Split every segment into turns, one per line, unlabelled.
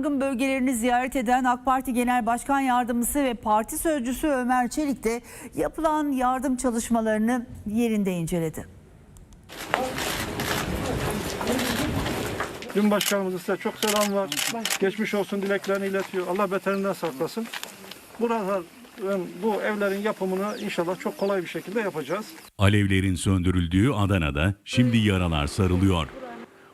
yangın bölgelerini ziyaret eden AK Parti Genel Başkan Yardımcısı ve Parti Sözcüsü Ömer Çelik de yapılan yardım çalışmalarını yerinde inceledi.
Cumhurbaşkanımızın size çok selam var. Geçmiş olsun dileklerini iletiyor. Allah beterinden saklasın. Buralar bu evlerin yapımını inşallah çok kolay bir şekilde yapacağız.
Alevlerin söndürüldüğü Adana'da şimdi yaralar sarılıyor.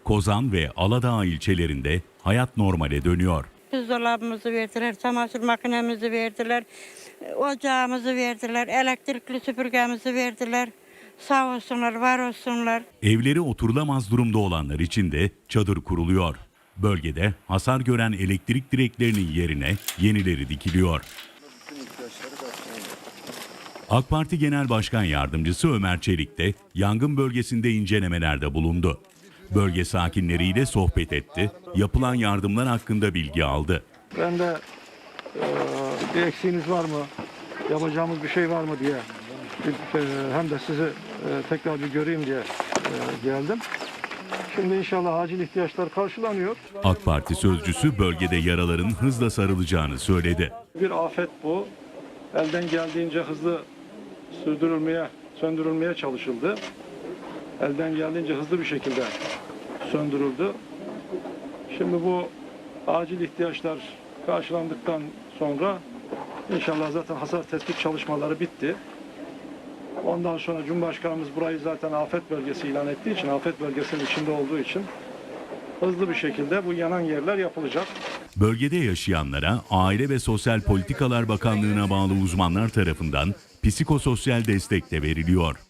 Kozan ve Aladağ ilçelerinde hayat normale dönüyor.
Buzdolabımızı verdiler, çamaşır makinemizi verdiler, ocağımızı verdiler, elektrikli süpürgemizi verdiler. Sağ olsunlar, var olsunlar.
Evleri oturulamaz durumda olanlar için de çadır kuruluyor. Bölgede hasar gören elektrik direklerinin yerine yenileri dikiliyor. AK Parti Genel Başkan Yardımcısı Ömer Çelik de yangın bölgesinde incelemelerde bulundu. Bölge sakinleriyle sohbet etti, yapılan yardımlar hakkında bilgi aldı.
Ben de eee, bir eksiğiniz var mı? Yapacağımız bir şey var mı diye. eee, hem de sizi eee, tekrar bir göreyim diye eee, geldim. Şimdi inşallah acil ihtiyaçlar karşılanıyor.
AK Parti sözcüsü bölgede yaraların hızla sarılacağını söyledi.
Bir afet bu. Elden geldiğince hızlı sürdürülmeye, söndürülmeye çalışıldı. Elden geldiğince hızlı bir şekilde söndürüldü. Şimdi bu acil ihtiyaçlar karşılandıktan sonra inşallah zaten hasar tespit çalışmaları bitti. Ondan sonra Cumhurbaşkanımız burayı zaten afet bölgesi ilan ettiği için, afet bölgesinin içinde olduğu için hızlı bir şekilde bu yanan yerler yapılacak.
Bölgede yaşayanlara Aile ve Sosyal Politikalar Bakanlığı'na bağlı uzmanlar tarafından psikososyal destek de veriliyor.